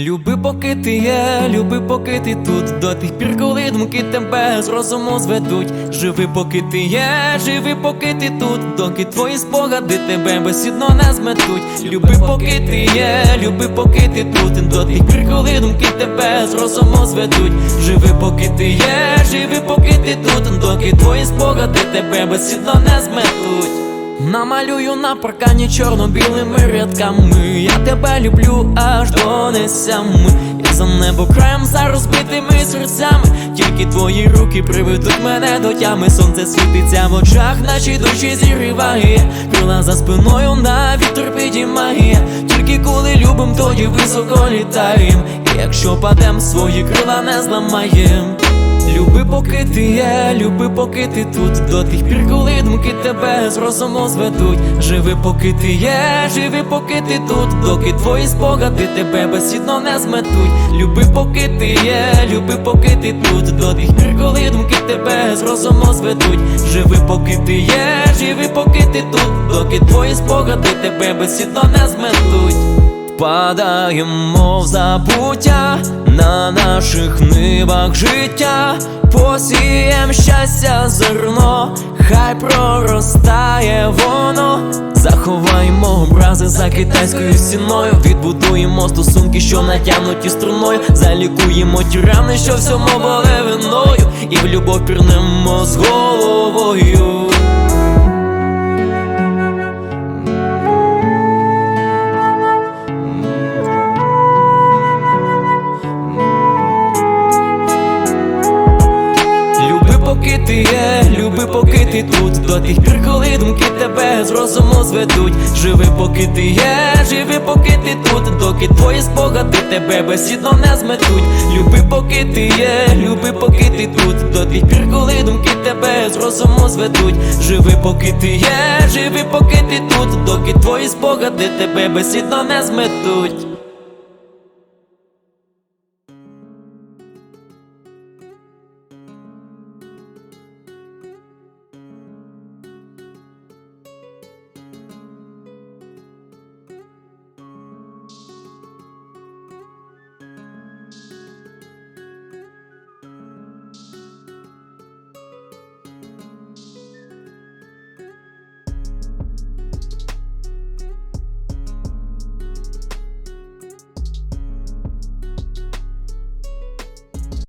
Люби, поки ти є, люби, поки ти тут, до тих пір, коли думки тебе з розуму зведуть. Живи, поки ти є, живи, поки ти тут, доки твої спогади тебе безсідно не зметуть. Люби, поки ти є, люби, поки ти тут, до тих пір, коли думки тебе з розуму зведуть. Живи, поки ти є, живи, поки ти тут, доки твої спогади тебе безсідно не зметуть. Намалюю на паркані чорно-білими рядками. Я тебе люблю аж до несями Я за небо краєм за розбитими серцями. Тільки твої руки приведуть мене до тями. Сонце світиться в очах, наші душі зігріває Крила за спиною на вітер підіймає Тільки коли любим, тоді високо літаєм. І якщо падем, свої крила не зламаєм Люби, поки ти є, люби, поки ти тут, до тих пір, коли думки тебе з розуму зведуть. Живи, поки ти є, живи, поки ти тут, доки твої спогади тебе безсідно не зметуть. Люби, поки ти є, люби, поки ти тут, до тих пір, коли думки тебе з розуму зведуть. Живи, поки ти є, живи, поки ти тут, доки твої спогади тебе безсідно не зметуть. Падаємо в забуття на наших нивах життя, посієм щастя зерно, хай проростає воно, заховаємо образи за китайською стіною, відбудуємо стосунки, що натягнуті струною, залікуємо ті рани, що всьому були виною, і в любов пірнемо з головою. Поки ти є, люби, поки ти тут, до тих пір, коли думки тебе з розуму зведуть. Живи, поки ти є, живи, поки ти тут, доки твої спогади тебе безсідно не зметуть. Люби, поки ти є, люби, поки ти тут, до тих пір, коли думки тебе з розуму зведуть. Живи, поки ти є, живи, поки ти тут, доки твої спогади тебе безсідно не зметуть.